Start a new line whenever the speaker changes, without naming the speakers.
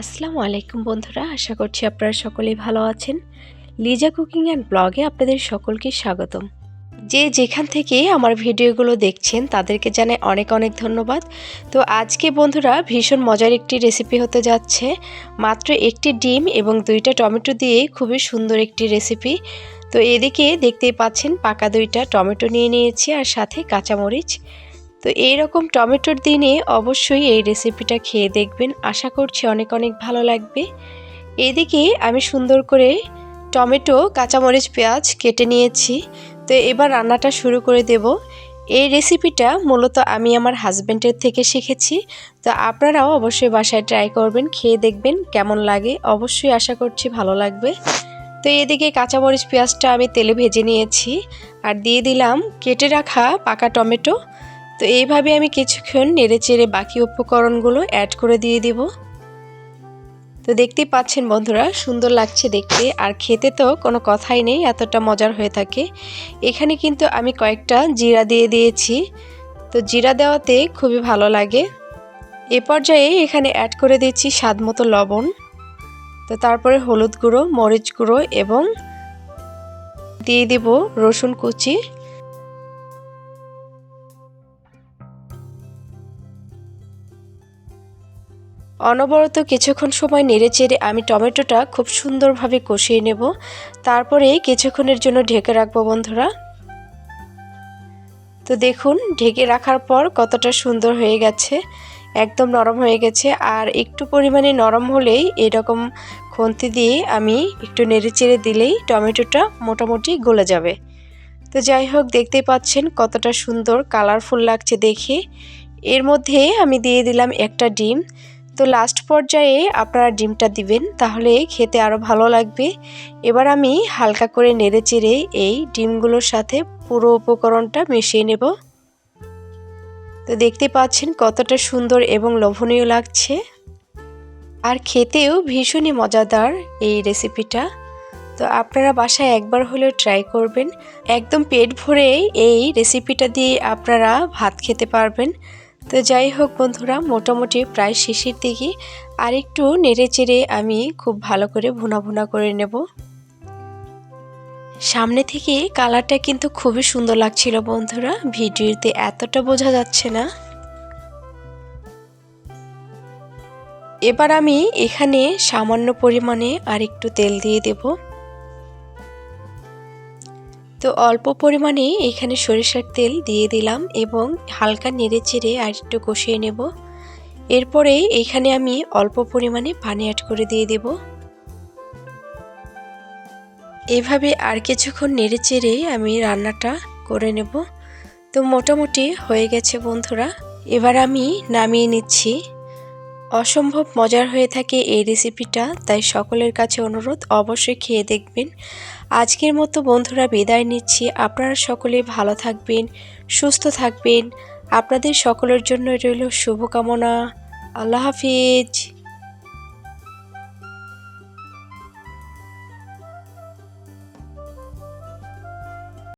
আসসালামু আলাইকুম বন্ধুরা, আশা করছি আপনারা সকলেই ভালো আছেন। লিজা কুকিং অ্যান্ড ব্লগে আপনাদের সকলকে স্বাগতম। যে যেখান থেকে আমার ভিডিওগুলো দেখছেন, তাদেরকে জানাই অনেক অনেক ধন্যবাদ। তো আজকে বন্ধুরা, ভীষণ মজার একটি রেসিপি হতে যাচ্ছে। মাত্র একটি ডিম এবং দুইটা টমেটো দিয়ে খুবই সুন্দর একটি রেসিপি তো এদিকে দেখতেই পাচ্ছেন, পাকা দুইটা টমেটো নিয়ে নিয়েছি আর সাথে কাঁচামরিচ। তো এই রকম টমেটোর দিনে অবশ্যই এই রেসিপিটা খেয়ে দেখবেন। আশা করছি অনেক অনেক ভালো লাগবে। এদিকে আমি সুন্দর করে টমেটো, কাঁচামরিচ, পেঁয়াজ কেটে নিয়েছি। তো এবার রান্নাটা শুরু করে দেব। এই রেসিপিটা মূলত আমি আমার হাজব্যান্ডের থেকে শিখেছি। তো আপনারাও অবশ্যই বাসায় ট্রাই করবেন, খেয়ে দেখবেন কেমন লাগে। অবশ্যই আশা করছি ভালো লাগবে। তো এদিকে কাঁচামরিচ, পেঁয়াজটা আমি তেলে ভেজে নিয়েছি। আর দিয়ে দিলাম কেটে রাখা পাকা টমেটো। তো এইভাবে আমি কিছুক্ষণ নেড়ে চেড়ে বাকি উপকরণগুলো অ্যাড করে দিয়ে দিব। তো দেখতেই পাচ্ছেন বন্ধুরা, সুন্দর লাগছে দেখতে। আর খেতে তো কোনো কথাই নেই, এতটা মজার হয়ে থাকে। এখানে কিন্তু আমি কয়েকটা জিরা দিয়ে দিয়েছি। তো জিরা দেওয়াতে খুবই ভালো লাগে। এ পর্যায়ে এখানে অ্যাড করে দিয়েছি স্বাদ মতো লবণ। তো তারপরে হলুদ গুঁড়ো, মরিচ গুঁড়ো এবং দিয়ে দিব রসুন কুচি। অনবরত কিছুক্ষণ সময় নেড়ে চেড়ে আমি টমেটোটা খুব সুন্দরভাবে কষিয়ে নেব। তারপরে কিছুক্ষণের জন্য ঢেকে রাখব বন্ধুরা। তো দেখুন, ঢেকে রাখার পর কতটা সুন্দর হয়ে গেছে, একদম নরম হয়ে গেছে। আর একটু পরিমাণে নরম হলেই এরকম খন্তি দিয়ে আমি একটু নেড়ে চেড়ে দিলেই টমেটোটা মোটামুটি গলে যাবে। তো যাই হোক, দেখতেই পাচ্ছেন কতটা সুন্দর, কালারফুল লাগছে দেখে। এর মধ্যে আমি দিয়ে দিলাম একটা ডিম। তো লাস্ট পর্যায়ে আপনারা ডিমটা দিবেন, তাহলে খেতে আরও ভালো লাগবে। এবার আমি হালকা করে নেড়ে চেড়ে এই ডিমগুলোর সাথে পুরো উপকরণটা মিশিয়ে নেব। তো দেখতে পাচ্ছেন কতটা সুন্দর এবং লোভনীয় লাগছে। আর খেতেও ভীষণই মজাদার এই রেসিপিটা তো আপনারা বাসায় একবার হলেও ট্রাই করবেন। একদম পেট ভরে এই রেসিপিটা দিয়ে আপনারা ভাত খেতে পারবেন। তো যাই হোক বন্ধুরা, মোটামুটি প্রায় শেষের দিকে। আর একটু নেড়ে চেড়ে আমি খুব ভালো করে ভুনা ভুনা করে নেব। সামনে থেকে কালারটা কিন্তু খুবই সুন্দর লাগছিল বন্ধুরা, ভিডিওতে এতটা বোঝা যাচ্ছে না। এবার আমি এখানে সামান্য পরিমাণে আর একটু তেল দিয়ে দেবো। তো অল্প পরিমাণে এখানে সরিষার তেল দিয়ে দিলাম এবং হালকা নেড়ে চেড়ে আর একটু কষিয়ে নেব। এরপরে এখানে আমি অল্প পরিমাণে পানি অ্যাড করে দিয়ে দেব। এভাবে আর কিছুক্ষণ নেড়ে চেড়ে আমি রান্নাটা করে নেব। তো মোটামুটি হয়ে গেছে বন্ধুরা। এবার আমি নামিয়ে নিচ্ছি। অসম্ভব মজার হয়ে থাকে এই রেসিপিটা, তাই সকলের কাছে অনুরোধ অবশ্যই খেয়ে দেখবেন। আজকের মতো বন্ধুরা বিদায় নিচ্ছি। আপনারা সকলে ভালো থাকবেন, সুস্থ থাকবেন। আপনাদের সকলের জন্য রইল শুভকামনা। আল্লাহ হাফিজ।